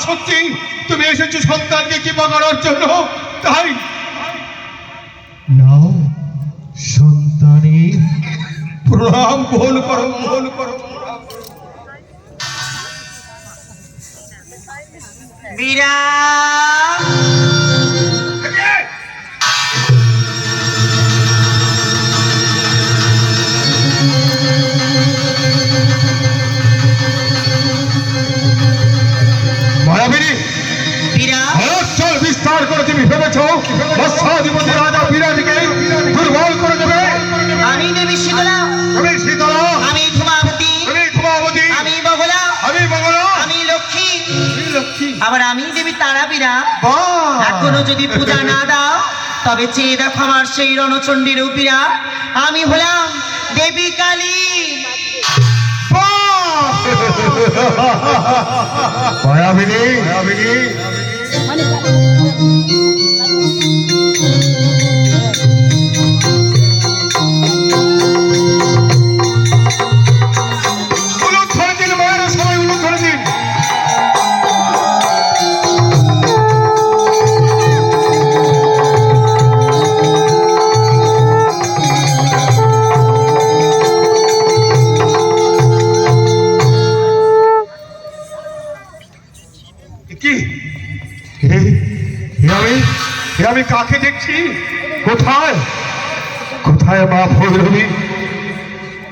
সত্যি তুমি এসেছ সন্তানকে কৃপা করার জন্য? তাই। নাও সন্তানে। প্রণাম ভুল করো ভুল করো। বিরাম আবার আমি দেবী তারাবিরা! এখনও যদি পূজা না দাও তবে চেয়ে দেখো আমার সেই রণচণ্ডীর উপীরা আমি হলাম দেবী কালী। বাহ! মায়াবিনী। আমি কাকে দেখছি? কোথায়? কোথায় মা ভৈরবী?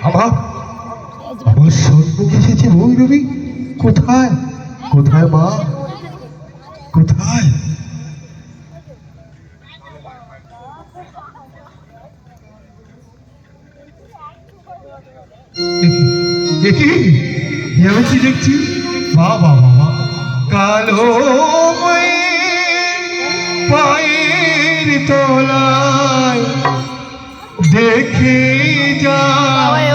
আমার আমার এসেছে ভৈরবী। কোথায়? কোথায় মা? কোথায়? দেখি দেখছি? বাবা বাবা কালো তলায় দেখে যা